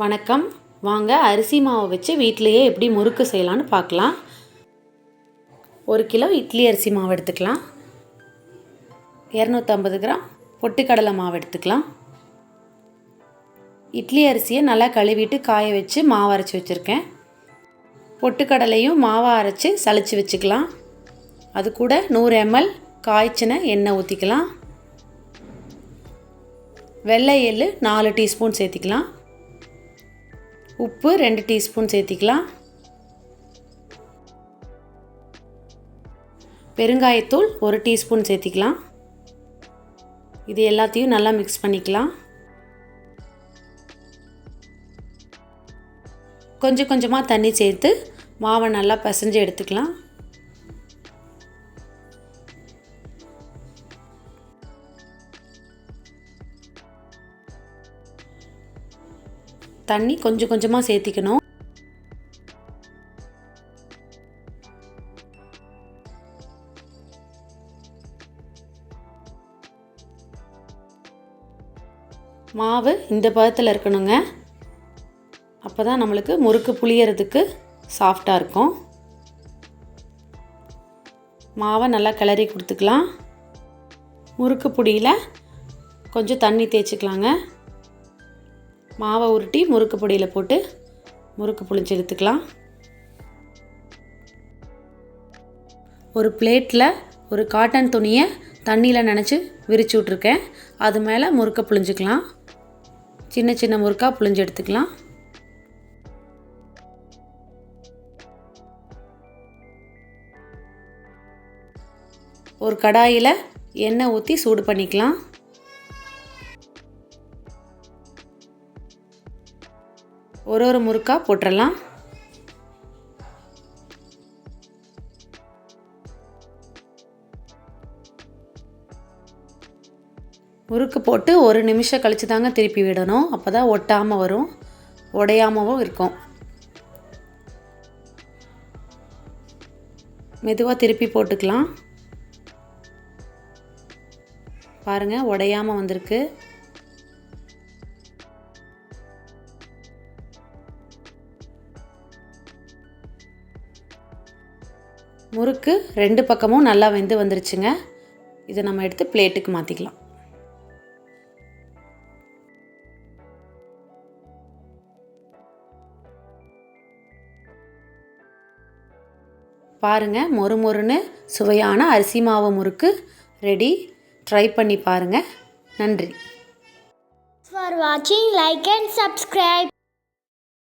வணக்கம். வாங்க அரிசி மாவை வச்சு வீட்டிலையே எப்படி முறுக்கு செய்யலான்னு பார்க்கலாம். ஒரு கிலோ இட்லி அரிசி மாவு எடுத்துக்கலாம். இரநூத்தம்பது கிராம் பொட்டுக்கடலை மாவு எடுத்துக்கலாம். இட்லி அரிசியை நல்லா கழுவிட்டு காய வச்சு மாவு அரைச்சி வச்சுருக்கேன். பொட்டுக்கடலையும் மாவை அரைச்சி சளிச்சு வச்சுக்கலாம். அது கூட நூறு எம்எல் காய்ச்சின எண்ணெய் ஊற்றிக்கலாம் வெள்ளை எள்ளு நாலு டீஸ்பூன் சேர்த்திக்கலாம். உப்பு ரெண்டு டீஸ்பூன் சேர்த்திக்கலாம். பெருங்காயத்தூள் ஒரு டீஸ்பூன் சேர்த்திக்கலாம். இது எல்லாத்தையும் நல்லா மிக்ஸ் பண்ணிக்கலாம். கொஞ்சம் கொஞ்சமாக தண்ணி சேர்த்து மாவை நல்லா பிசைஞ்சு எடுத்துக்கலாம். தண்ணி கொஞ்சம் கொஞ்சமாக சேர்த்திக்கணும். மாவு இந்த பதத்தில் இருக்கணுங்க. அப்போ தான் நம்மளுக்கு முறுக்கு புளியறதுக்கு சாஃப்டாக இருக்கும். மாவை நல்லா கிளறி கொடுத்துக்கலாம். முறுக்கு பொடியில் கொஞ்சம் தண்ணி தேய்ச்சிக்கலாங்க. மாவை உருட்டி முறுக்கு பொடியில் போட்டு முறுக்கு புளிஞ்சு எடுத்துக்கலாம். ஒரு பிளேட்டில் ஒரு காட்டன் துணியை தண்ணியில் நினச்சி விரிச்சு விட்ருக்கேன் அது மேலே முறுக்கை புளிஞ்சிக்கலாம் சின்ன சின்ன முறுக்காக புளிஞ்சு எடுத்துக்கலாம். ஒரு கடாயில் எண்ணெய் ஊற்றி சூடு பண்ணிக்கலாம். ஒரு ஒரு முறுக்காக போட்டுடலாம் முறுக்கு போட்டு ஒரு நிமிஷம் கழித்து தாங்க திருப்பி விடணும். அப்போ தான் ஒட்டாமல் வரும். உடையாமவும் இருக்கும். மெதுவாக திருப்பி போட்டுக்கலாம். பாருங்கள் உடையாமல் வந்திருக்கு. முறுக்கு ரெண்டு பக்கமும் நல்லா வெந்து வந்துருச்சுங்க. இதை நம்ம எடுத்து பிளேட்டுக்கு மாற்றிக்கலாம் பாருங்கள் மொறு மொறுன்னு சுவையான அரிசி மாவு முறுக்கு ரெடி. ட்ரை பண்ணி பாருங்கள் நன்றி. ஃபார் வாட்சிங் லைக் அண்ட் சப்ஸ்கிரைப்